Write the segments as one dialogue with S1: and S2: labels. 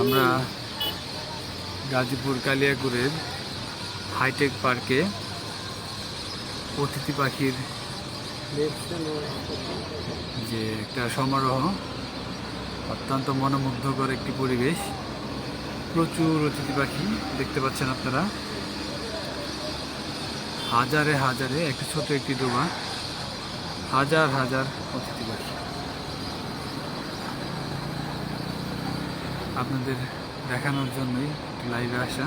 S1: আমরা গাজীপুর কালিয়াকুরের হাইটেক পার্কে অতিথি পাখির যে একটা সমারোহ, অত্যন্ত মনোমুগ্ধকর একটি পরিবেশ। প্রচুর অতিথি পাখি দেখতে পাচ্ছেন আপনারা। হাজারে হাজারে, একটি ছোট একটি ডোবা, হাজার হাজার অতিথি পাখি। আপনাদের দেখানোর জন্যই লাইভে আসা।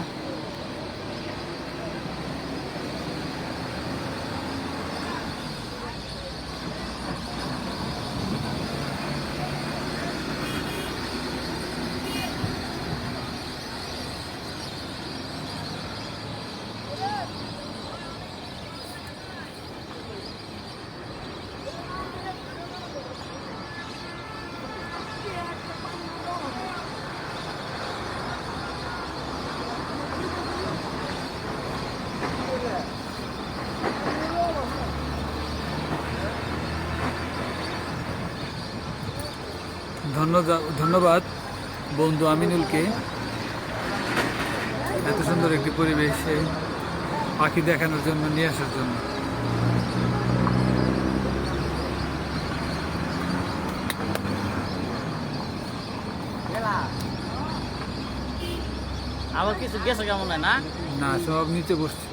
S1: ধন্যবাদ ধন্যবাদ বন্ধু আমিনুলকে। এত সুন্দর একটি পরিবেশে পাখি দেখানোর জন্য নিয়ে আসার জন্য।
S2: আবার কিছু গেছে কেমন হয় না?
S1: না সব নিচে বসছে।